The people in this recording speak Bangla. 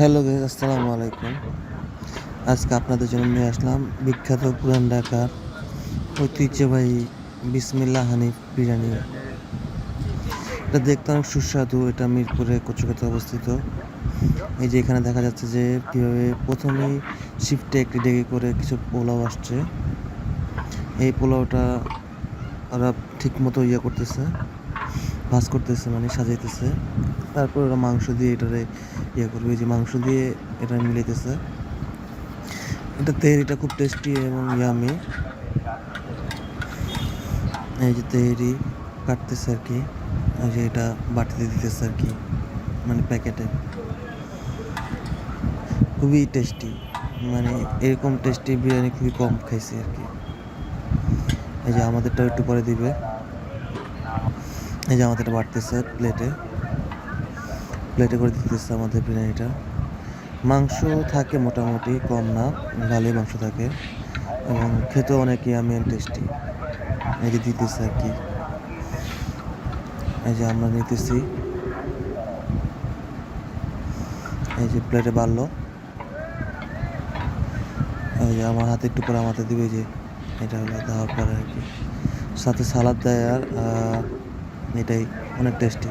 হ্যালো গাইজ আসসালামু আলাইকুম। আজকে আপনাদের জন্য নিয়ে আসলাম বিখ্যাত পুরান ঢাকার ঐতিহ্যবাহী বিসমিল্লা হানিফ বিরিয়ানি। এটা দেখতে অনেক সুস্বাদু, এটা মিরপুরে কচুকাতে অবস্থিত। এই যে এখানে দেখা যাচ্ছে যে কীভাবে প্রথমেই শিফটে একটি ডেকে করে কিছু পোলাও আসছে। এই পোলাওটা ওরা ঠিক মতো ইয়ে করতেছে, ভাজ করতেছে মানে সাজাইতেছে। তারপর ওরা মাংস দিয়ে এটারে ইয়ে করবে যে মাংস দিয়ে এটা মিলাইতেছে। এটা তেহরিটা খুব টেস্টি এবং ইয়ামি এই যে তেহরি কাটতেছে আর কি। এই যে এটা বাটিতে দিতেছে আর কি মানে প্যাকেটে। খুবই টেস্টি মানে এরকম টেস্টি বিরিয়ানি খুবই কম খাইছি আর কি। এই যে আমাদেরটাও একটু পরে দিবে। এই যে আমাদেরটা বাড়তেছে প্লেটে প্লেটে করে দিতেছে আমাদের বিরিয়ানিটা। মাংস থাকে মোটামুটি, কম না, ভালোই মাংস থাকে। এবং খেতেও অনেক ইয়ামি অ্যান্ড টেস্টি এই যে দিতেছে আর কি। এই যে আমরা নিতেছি। এই যে প্লেটে বাড়লো। এই যে আমার হাতে একটু পরে আমাদের দিবে যে, এটা হলো দেওয়ার পরে আর কি। সাথে সালাদ দেয় আর এটাই, অনেক টেস্টি